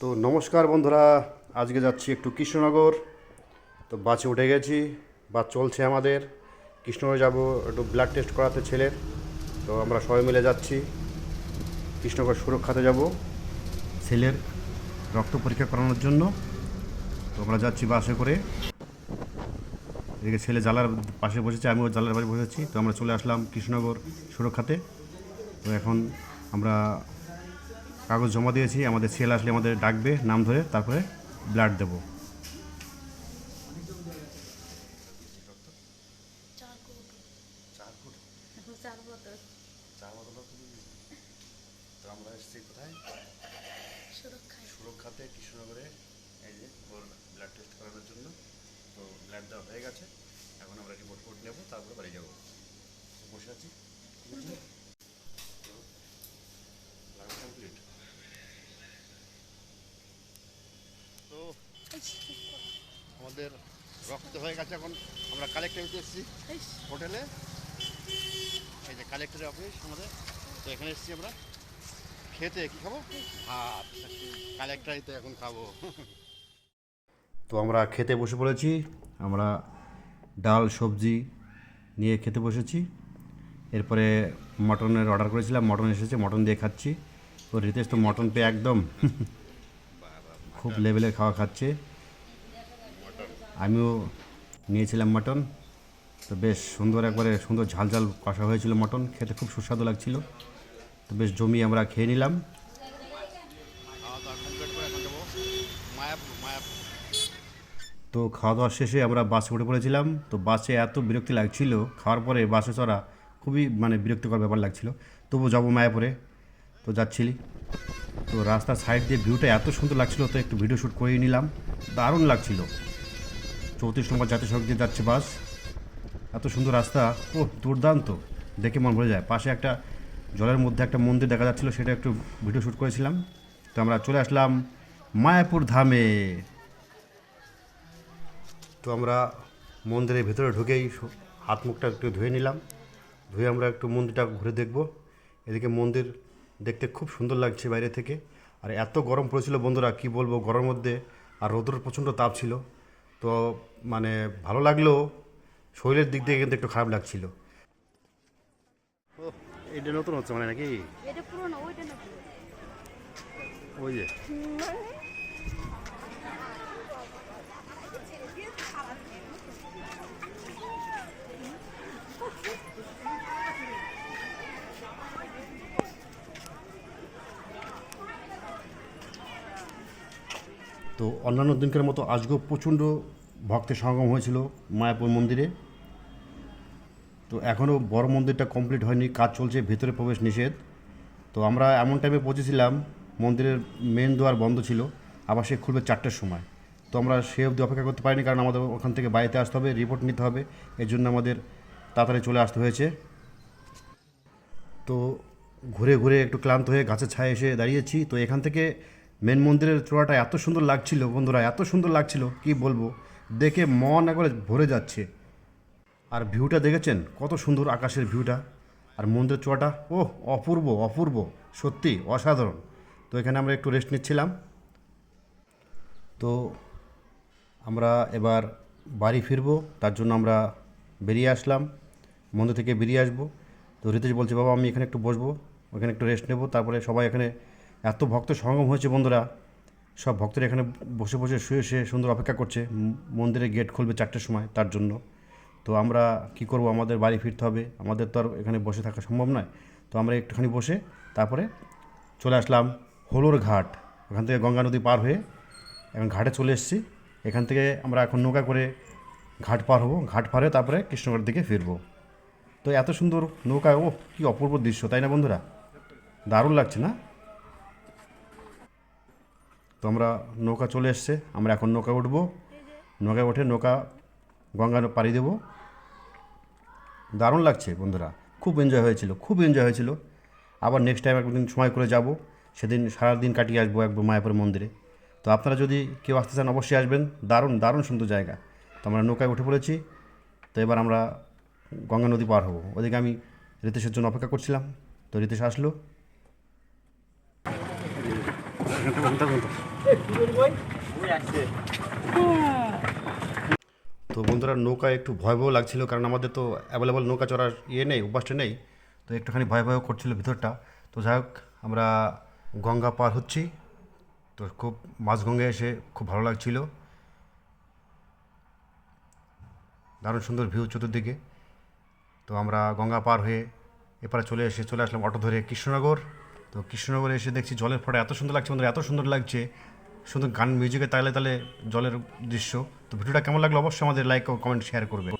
তো নমস্কার বন্ধুরা, আজকে যাচ্ছি একটু কৃষ্ণনগর। তো বাসে উঠে গেছি, বাস চলছে আমাদের। কৃষ্ণনগর যাব একটু ব্লাড টেস্ট করাতে ছেলের। তো আমরা সবাই মিলে যাচ্ছি, কৃষ্ণনগর সুরক্ষাতে যাব। ছেলের রক্ত পরীক্ষা করানোর জন্য। তো আমরা যাচ্ছি বাসে করে। এদিকে ছেলে জালার পাশে বসেছে আমিও জালার পাশে বসেছি। তো আমরা চলে আসলাম কৃষ্ণনগর সুরক্ষাতে। তো এখন আমরা কাগজ জমা দিয়েছি আমাদের ছেলে আসলে আমাদের ডাকবে নাম ধরে তারপরে ব্লাড দেব। তো আমরা এসেছি কোথায়? সুরক্ষায়। সুরক্ষাতে কৃষ্ণনগরে এই যে ওর ব্লাড টেস্ট করানোর জন্য। তো ব্লাড দেওয়া হয়ে গেছে। এখন আমরা রিপোর্ট কোড নেব তারপরে বাড়ি যাব। বসে আছি। কমপ্লিট তো আমাদের রক্ত হয়ে গেছে এখন। আমরা কালেক্টরে এসেছি হোটেলে এই যে কালেক্টরের অফিস আমাদের। তো এখানে এসেছি আমরা। খেতে কি খাব? ভাত। কালেক্টরাই তো এখন খাব। তো আমরা খেতে বসে পড়েছি আমরা ডাল সবজি নিয়ে খেতে বসেছি। এরপরে মটনের অর্ডার করেছিলাম মটন এসেছে মটন দিয়ে খাচ্ছি। তো রিতেশ তো মটন পেয়ে একদম খুব লেভেলের খাওয়া খাচ্ছে। আমিও নিয়েছিলাম মটন। তো বেশ সুন্দর একবারে সুন্দর ঝাল ঝাল কষা হয়েছিল মটন খেতে খুব সুস্বাদু লাগছিল। তো বেশ জমি আমরা খেয়ে নিলাম। তো খাওয়া দাওয়া শেষে আমরা বাসে উঠে পড়েছিলাম। তো বাসে এত বিরক্তি লাগছিল, খাওয়ার পরে বাসে চড়া খুবই মানে বিরক্তিকর ব্যাপার লাগছিল। তবু যাব মায়াপুরে। তো যাচ্ছিলি তো রাস্তার সাইড দিয়ে ভিউটা এত সুন্দর লাগছিল তো একটু ভিডিও শ্যুট করিয়ে নিলাম। দারুণ লাগছিল। চৌত্রিশ নম্বর জাতীয় সড়ক দিয়ে যাচ্ছে বাস। এত সুন্দর রাস্তা ও দুর্দান্ত। দেখে মন ভরে যায়। পাশে একটা জলের মধ্যে একটা মন্দির দেখা যাচ্ছিল, সেটা একটু ভিডিও শ্যুট করেছিলাম। তো আমরা চলে আসলাম মায়াপুর ধামে। তো আমরা মন্দিরের ভেতরে ঢুকেই হাত মুখটা একটু ধুয়ে নিলাম। ধুয়ে আমরা একটু মন্দিরটা ঘুরে দেখব। এদিকে মন্দির দেখতে খুব সুন্দর লাগছে বাইরে থেকে। আর এত গরম পড়েছিল বন্ধুরা, কি বলব গরমের মধ্যে আর রোদ্রের প্রচণ্ড তাপ ছিল। তো মানে ভালো লাগলেও শরীরের দিক দিয়ে কিন্তু একটু খারাপ লাগছিল। এটা নতুন হচ্ছে মানে নাকি? এটা পুরোনো ওইটা নাকি ওই যে। তো অন্যান্য দিনকার মতো আজকেও প্রচণ্ড ভক্তের সমাগম হয়েছিল মায়াপুর মন্দিরে। তো এখনও বড় মন্দিরটা কমপ্লিট হয়নি, কাজ চলছে, ভেতরে প্রবেশ নিষেধ। তো আমরা এমন টাইমে পৌঁছেছিলাম, মন্দিরের মেন দুয়ার বন্ধ ছিল, আবার সে খুলবে চারটের সময়। তো আমরা সে অবধি অপেক্ষা করতে পারিনি, কারণ আমাদের ওখান থেকে বাড়িতে আসতে হবে রিপোর্ট নিতে হবে, এর জন্য আমাদের তাড়াতাড়ি চলে আসতে হয়েছে। তো ঘুরে ঘুরে একটু ক্লান্ত হয়ে গাছের ছায়া এসে দাঁড়িয়েছি। তো এখান থেকে মেন মন্দিরের চূড়াটা এত সুন্দর লাগছিল, বন্ধুরা, এত সুন্দর লাগছিল, কি বলব? দেখে মন একবারে ভরে যাচ্ছে। আর ভিউটা দেখেছেন? কত সুন্দর আকাশের ভিউটা। আর মন্দির চূড়াটা ও অপূর্ব অপূর্ব। সত্যি, অসাধারণ। তো এখানে আমরা একটু রেস্ট নিচ্ছিলাম। তো আমরা এবার বাড়ি ফিরবো, তার জন্য আমরা বেরিয়ে আসলাম। মন্দির থেকে বেরিয়ে আসব। তো রিতেশ বলছে, বাবা, আমি এখানে একটু বসবো। ওখানে একটু রেস্ট নেব। তারপরে সবাই এখানে এত ভক্ত সমাগম হয়েছে বন্ধুরা। সব ভক্তরা এখানে বসে বসে শুয়ে শুয়ে সুন্দর অপেক্ষা করছে। মন্দিরের গেট খুলবে চারটের সময়, তার জন্য। তো আমরা কি করব? আমাদের বাড়ি ফিরতে হবে। আমাদের তো আর এখানে বসে থাকা সম্ভব নয়। তো আমরা একটুখানি বসে তারপরে চলে আসলাম হলোর ঘাট। ওখান থেকে গঙ্গা নদী পার হয়ে এখন ঘাটে চলে এসেছি। এখান থেকে আমরা এখন নৌকা করে ঘাট পার হব। ঘাট পার হয়ে তারপরে কৃষ্ণগড়ের দিকে ফিরবো। তো এত সুন্দর নৌকা ও কি অপূর্ব দৃশ্য, তাই না বন্ধুরা? দারুণ লাগছে না? তো আমরা নৌকা চলে এসছে। আমরা এখন নৌকা উঠবো। নৌকায় উঠে নৌকা গঙ্গা পাড়ি দেবো। দারুণ লাগছে বন্ধুরা খুব এনজয় হয়েছিল খুব এনজয় হয়েছিল। আবার নেক্সট টাইম একদিন সময় করে যাব সেদিন সারাদিন কাটিয়ে আসব একবার মায়াপুর মন্দিরে। তো আপনারা যদি কেউ আসতে চান অবশ্যই আসবেন। দারুণ দারুণ সুন্দর জায়গা। তো আমরা নৌকায় উঠে পড়েছি তো এবার আমরা গঙ্গা নদী পার হব। ওদিকে আমি রিতেশের জন্য অপেক্ষা করছিলাম তো রিতেশ আসলো। তো বন্ধুরা নৌকা একটু ভয় ভয় লাগছিল, কারণ আমাদের তো অ্যাভেলেবল নৌকা চড়ার ইয়ে নেই, অভ্যাসটা নেই। তো একটুখানি ভয় ভয় করছিল ভিতরটা। তো যাই হোক, আমরা গঙ্গা পার হচ্ছি। তো খুব মাঝগঙ্গায় এসে খুব ভালো লাগছিল। দারুণ সুন্দর ভিউ চতুর্দিকে। তো আমরা গঙ্গা পার হয়ে এপারে চলে এসে চলে আসলাম অটো ধরে কৃষ্ণনগর। তো কৃষ্ণনগরে এসে দেখছি জলের ফোঁটা এত সুন্দর লাগছে বন্ধুরা, এত সুন্দর লাগছে। সুন্দর গান মিউজিকে তাহলে তাহলে জলের দৃশ্য। তো ভিডিওটা কেমন লাগল? অবশ্যই আমাদের লাইক ও কমেন্ট শেয়ার করবে।